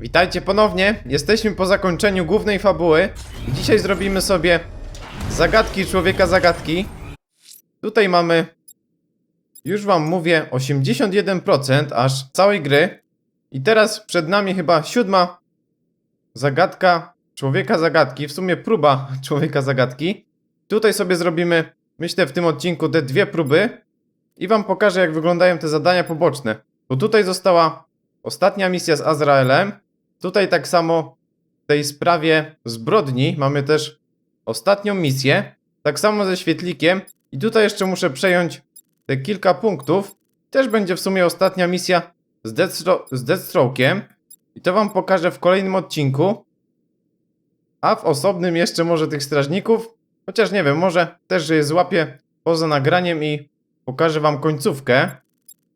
Witajcie ponownie. Jesteśmy po zakończeniu głównej fabuły. Dzisiaj zrobimy sobie zagadki człowieka zagadki. Tutaj mamy, już wam mówię, 81% aż całej gry. I teraz przed nami chyba siódma zagadka człowieka zagadki. W sumie próba człowieka zagadki. Tutaj sobie zrobimy, myślę, w tym odcinku te dwie próby. I wam pokażę, jak wyglądają te zadania poboczne. Bo tutaj została ostatnia misja z Azraelem. Tutaj tak samo w tej sprawie zbrodni mamy też ostatnią misję. Tak samo ze świetlikiem. I tutaj jeszcze muszę przejąć te kilka punktów. Też będzie w sumie ostatnia misja z, Deathstro z Deathstroke'iem. I to wam pokażę w kolejnym odcinku. A w osobnym jeszcze może tych strażników. Chociaż nie wiem, może też je złapię poza nagraniem i pokażę wam końcówkę.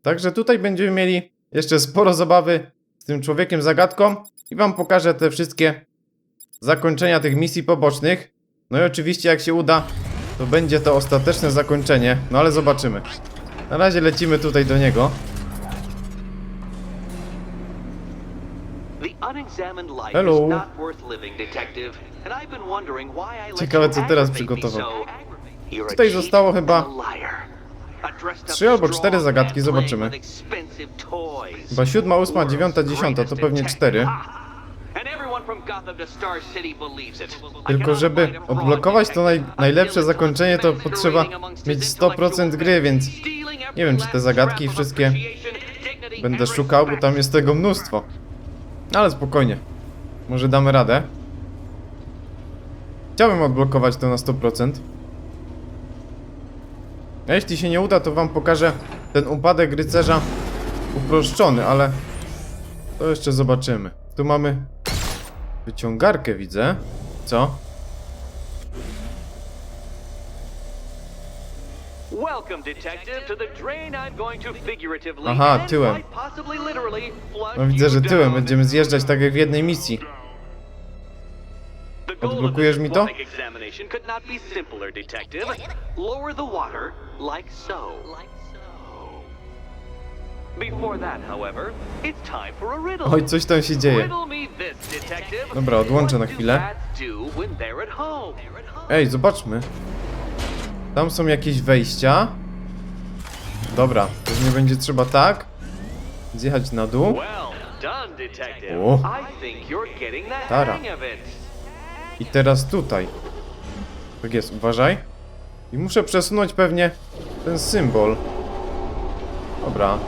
Także tutaj będziemy mieli jeszcze sporo zabawy tym człowiekiem zagadką i wam pokażę te wszystkie zakończenia tych misji pobocznych. No i oczywiście jak się uda, to będzie to ostateczne zakończenie, no ale zobaczymy. Na razie lecimy tutaj do niego. Hello. Ciekawe, co teraz przygotował. Tutaj zostało chyba trzy albo cztery zagadki, zobaczymy. Chyba siódma, ósma, dziewiąta, dziesiąta, to pewnie cztery. Tylko żeby odblokować to naj, najlepsze zakończenie, to potrzeba mieć his 100% gry, więc nie wiem, czy te zagadki wszystkie będę szukał, bo tam jest tego mnóstwo. Ale spokojnie. Może damy radę. Chciałbym odblokować to na 100%. A jeśli się nie uda, to wam pokażę ten upadek rycerza uproszczony, ale to jeszcze zobaczymy. Tu mamy wyciągarkę, widzę. Co? Aha, tyłem. No widzę, że tyłem będziemy zjeżdżać tak jak w jednej misji. Odblokujesz mi to? aquatic examination could not be simpler, detective. Lower the water like so. Before that, however, it's time for a riddle. Oj, coś tam się dzieje. Dobra, odłączę na chwilę. Ej, zobaczmy. Tam są jakieś wejścia. Dobra, pewnie będzie trzeba tak. Zjechać na dół. O. Tara. I teraz tutaj. Tak jest, uważaj. I muszę przesunąć pewnie ten symbol. Dobra.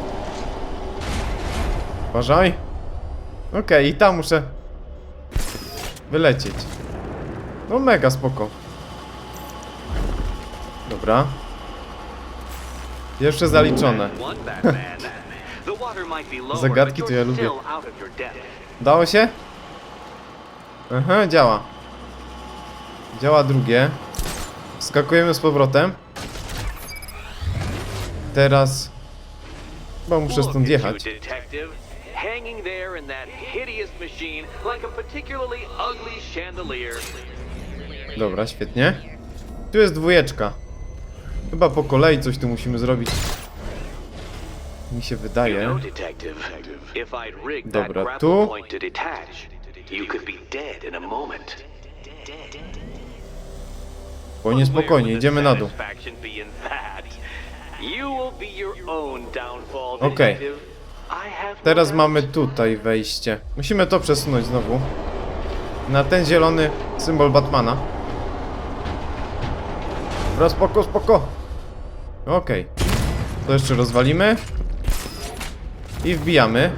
Uważaj. Okej, i tam muszę wylecieć. No mega spoko. Dobra. Pierwsze zaliczone. Zagadki to ja lubię. Dało się? Aha, działa. Działa drugie. Skakujemy z powrotem. Teraz... Chyba muszę stąd jechać. Hanging there in that hideous machine like a particularly ugly chandelier. Dobra, świetnie. Tu jest dwójeczka. Chyba po kolei coś tu musimy zrobić. Mi się wydaje. Dobra, tu. Spokojnie, spokojnie, idziemy na dół. Okej. have no Teraz mamy tutaj wejście. Musimy to przesunąć znowu. Na ten zielony symbol Batmana. Dobra, spoko, spoko. Okej. To jeszcze rozwalimy. I wbijamy.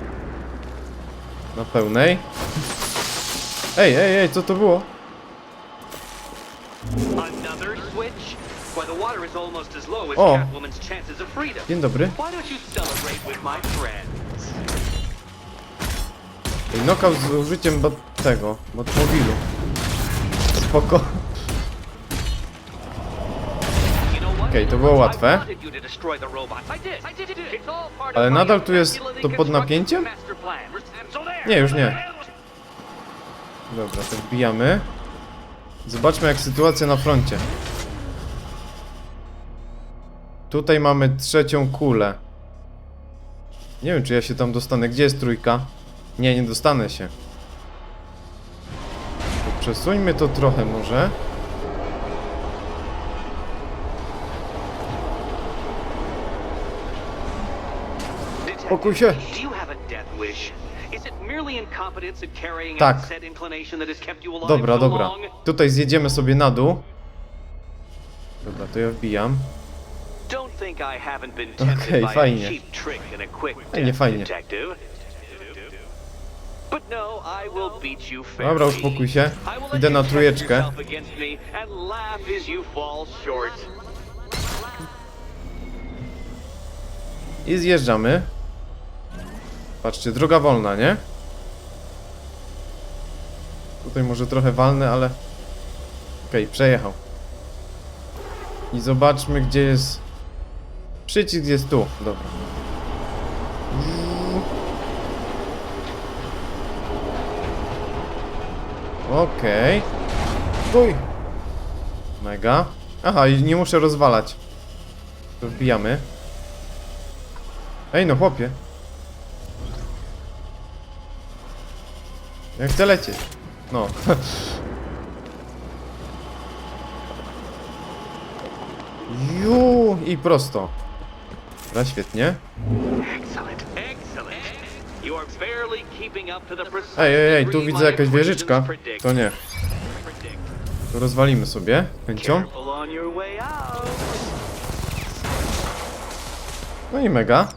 Na pełnej. Ej, ej, ej, co to było? O. Dzień dobry. Ej, knockout z użyciem bat tego, Batmobilu. Spoko. Okej, to było łatwe. Ale nadal tu jest to pod napięciem? Nie, już nie. Dobra, to wbijamy. Zobaczmy jak sytuacja na froncie. Tutaj mamy trzecią kulę. Nie wiem czy ja się tam dostanę. Gdzie jest trójka? Nie, nie dostanę się. To przesuńmy to trochę może. Spokój się. Tak. Dobra, dobra. Tutaj zjedziemy sobie na dół. Dobra, to ja wbijam. Think I haven't been tempted Okej, by fajnie. a cheap trick and a quick Fajnie, fajnie. detective. But no, I will beat you fairly. Dobra, uspokój się. Idę na trójeczkę. I zjeżdżamy. Patrzcie, droga wolna, nie? Tutaj może trochę walny, ale... Okej, przejechał. I zobaczmy, gdzie jest... Przycisk jest tu, dobra. Okej. Stój. Mega. Aha, i nie muszę rozwalać. To wbijamy. Ej, no chłopie. Ja chcę lecieć. No. Ju i prosto. Dobra, świetnie. Ej, ej, ej, tu widzę jakaś wieżyczka. To nie. To rozwalimy sobie. Chęcią. No i mega.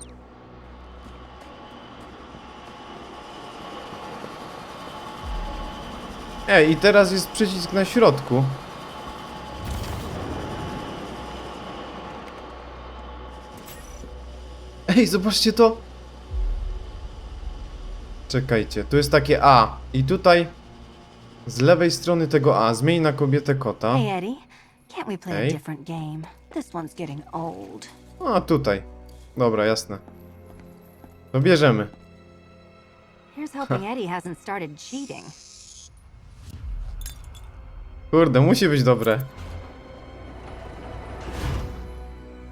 Ej, i teraz jest przycisk na środku. Ej, zobaczcie to. Czekajcie, tu jest takie A. I tutaj z lewej strony tego A zmień na kobietę kota. Hey, Eddie. Can't we play Hey. a different game? This one's getting old. A, tutaj. Dobra, jasne. To bierzemy. Here's hoping Eddie hasn't started cheating. Kurde, musi być dobre.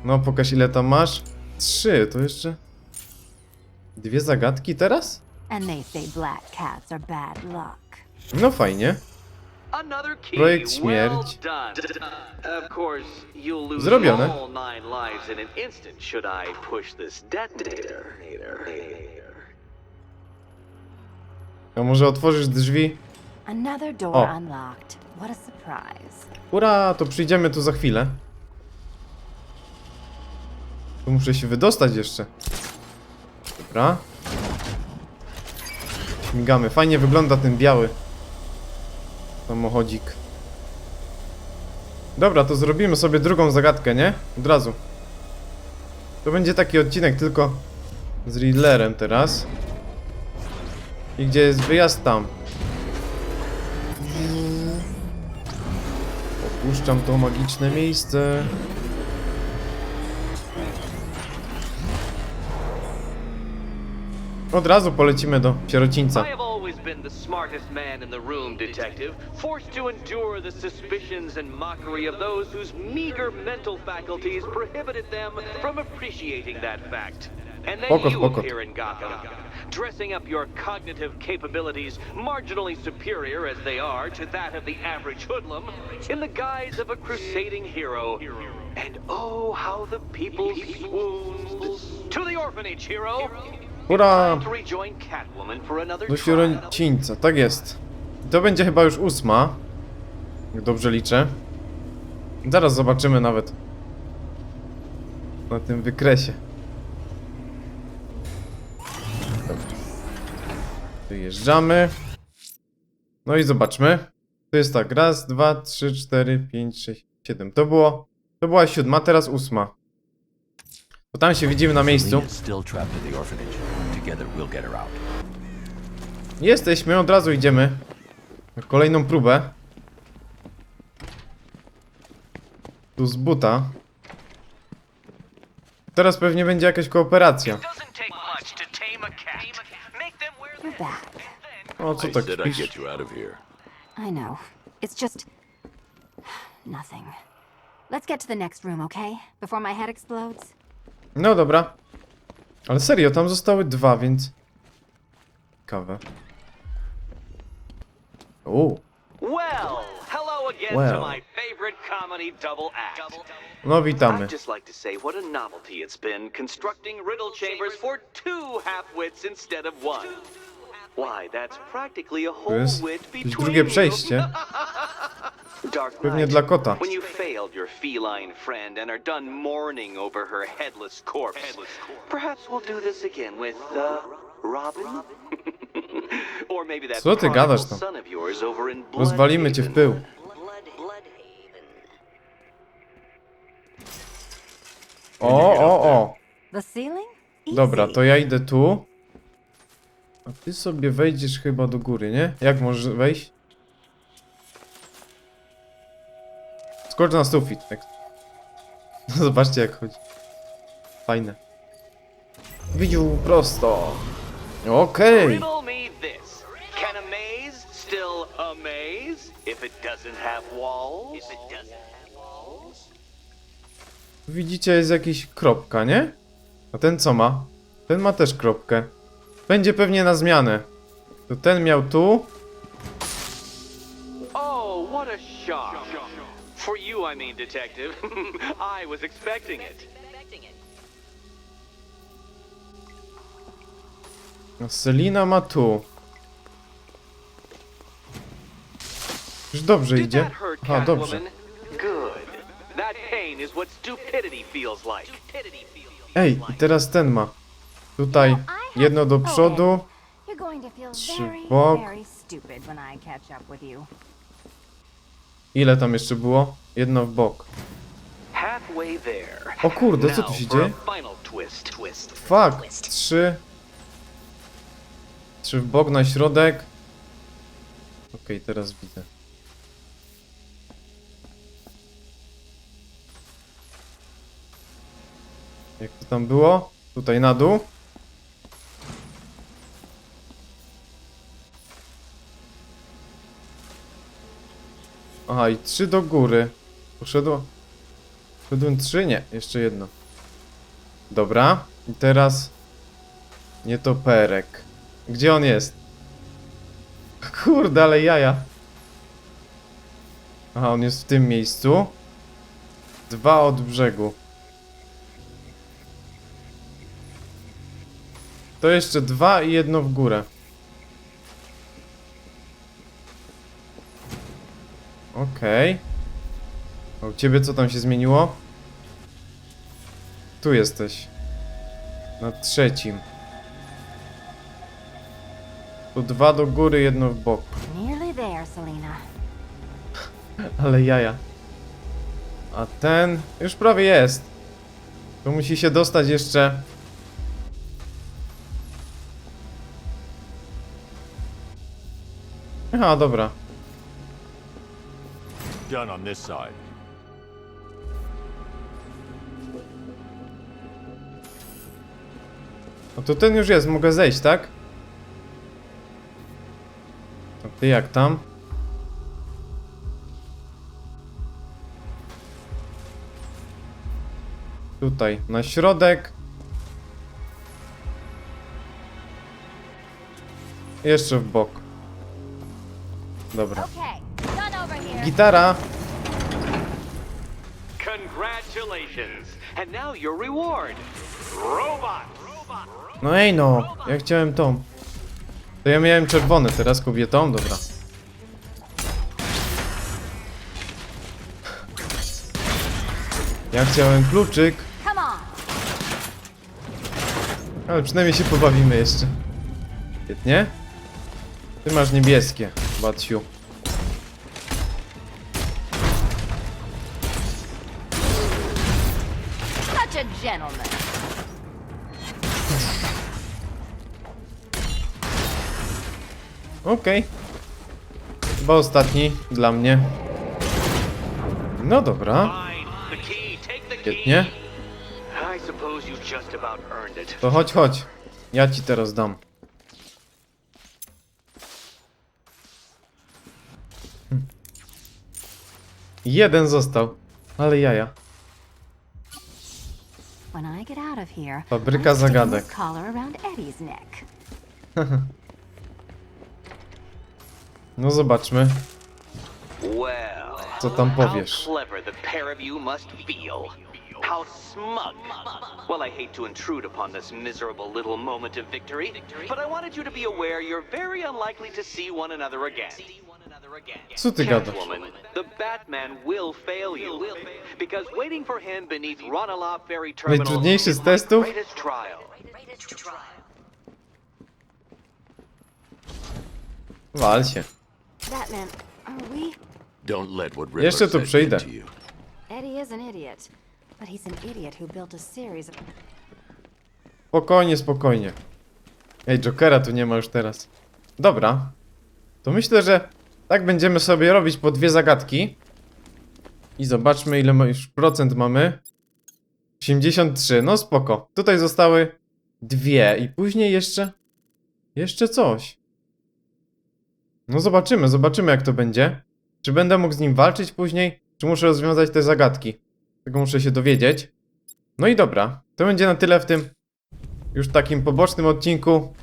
No, pokaż ile tam masz. Trzy, to jeszcze... Dwie zagadki teraz? And they say black cats are bad luck. No fajnie. Another key. Projekt well śmierć. done. Of course, you'll lose Zrobione. all nine lives in an instant should I push this detonator. A może otworzysz drzwi? Another door O. unlocked. What a surprise. Ura, to przyjdziemy tu za chwilę. Tu muszę się wydostać jeszcze. Dobra. Śmigamy. Fajnie wygląda ten biały samochodzik. Dobra, to zrobimy sobie drugą zagadkę, nie? Od razu. To będzie taki odcinek tylko z Riddlerem teraz. I gdzie jest wyjazd tam. Opuszczam to magiczne miejsce. Od razu polecimy do sierocińca. I have always been the smartest man in the room, detective, forced to endure the suspicions and mockery of those whose meager mental faculties prohibited them from appreciating that fact. And then Spoko, you spoko. appear in Gotham, dressing up your cognitive capabilities marginally superior as they are to that of the average hoodlum, in the guise of a crusading hero. And oh, how the people swooned. To the orphanage, hero! Another Do sierocińca, tak jest. To będzie chyba już ósma. Jak dobrze liczę. Zaraz zobaczymy nawet. Na tym wykresie. Dobra. Wyjeżdżamy. No i zobaczmy. To jest tak, raz, dwa, trzy, cztery, pięć, sześć, siedem. To było, to była siódma, teraz ósma. To tam się widzimy na miejscu. Jesteśmy, od razu idziemy. Na kolejną próbę. Tu z buta. Teraz pewnie będzie jakaś kooperacja. O, co tak here. I know. It's just. nothing. Let's get to the next room, okay? Before my head explodes? No dobra. Ale serio, tam zostały dwa, więc... Kawę. O, Well, hello again Well. to my favorite comedy double act. no witamy. I'd just like to say what a novelty it's been constructing riddle chambers for two half-wits instead of one. Why, that's practically a To whole jest jakieś drugie you. przejście. Pewnie dla kota. When you failed your feline friend and are done mourning over her headless corpse, perhaps we'll do this again with, uh, Robin? or maybe that Co ty gadasz tam? Rozwalimy cię w pył. O, o, o. The ceiling? Easy. Dobra, to ja idę tu. A ty sobie wejdziesz chyba do góry, nie? Jak możesz wejść? Skocz na sufit. Tak. No zobaczcie jak chodzi. Fajne. Widziu prosto. Okej. Riddle me this. Can a maze still a maze if it doesn't have walls? If it doesn't have walls? Widzicie, jest jakiś kropka, nie? A ten co ma? Ten ma też kropkę. Będzie pewnie na zmianę. To ten miał tu. Oh, what a shock. For you, I mean, detective. I was expecting it. A Selina ma tu. Już dobrze idzie. Aha, dobrze. Ej, i teraz ten ma. Tutaj jedno do przodu. You're going to feel Trzy very, bok. very stupid when I catch up with you. Ile tam jeszcze było? Jedno w bok. Halfway there. O kurde, co tu się dzieje? Final twist. Twist. Fuck, trzy. Trzy w bok na środek. Okej, teraz widzę. Jak to tam było? Tutaj na dół. Aha, i trzy do góry. Poszedło. Poszedłem trzy? Nie, jeszcze jedno. Dobra. I teraz... Nietoperek. Gdzie on jest? Kurde, ale jaja. Aha, on jest w tym miejscu. Dwa od brzegu. To jeszcze dwa i jedno w górę. Okej. A u ciebie co tam się zmieniło? Tu jesteś. Na trzecim. Tu dwa do góry, jedno w bok. Ale jaja. A ten już prawie jest. To musi się dostać jeszcze. Aha, dobra. Done on this side. No to ten już jest, mogę zejść, tak? A ty jak tam? Tutaj, na środek. Jeszcze w bok. Dobra. Okay. Gitara! Congratulations. And now your reward. Robot. No ej no, ja chciałem tą. To ja miałem czerwony, teraz kobietą, dobra. Ja chciałem kluczyk, ale przynajmniej się pobawimy jeszcze. Świetnie. Ty masz niebieskie, Batsiu. Okej. Chyba ostatni dla mnie. No dobra, świetnie. To chodź, chodź. Ja ci teraz dam. Hm. Jeden został. Ale jaja. Fabryka zagadek. No zobaczmy. Co tam powiesz? How smug. Well, I hate to intrude upon this miserable little moment of victory, but I wanted you to be aware you're very unlikely to see one another again. Co ty gadasz? The Batman will fail you. Because waiting for him beneath Ferry Terminal Najtrudniejszy is z my testów? greatest trial. Wal się. Batman, are we? Don't let what Riddler Jeszcze tu said przyjdę. get to you. Eddie is an idiot. But he's an idiot who built a series of. Spokojnie, spokojnie. Ej, Jokera tu nie ma już teraz. Dobra. To myślę, że tak będziemy sobie robić po dwie zagadki. I zobaczmy ile ma już procent mamy. 83, no spoko. Tutaj zostały dwie i później jeszcze... Jeszcze coś. No zobaczymy, zobaczymy jak to będzie. Czy będę mógł z nim walczyć później, czy muszę rozwiązać te zagadki. Tego muszę się dowiedzieć. No i dobra, to będzie na tyle w tym już takim pobocznym odcinku.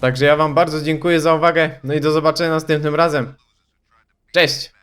Także ja wam bardzo dziękuję za uwagę, no i do zobaczenia następnym razem. Cześć!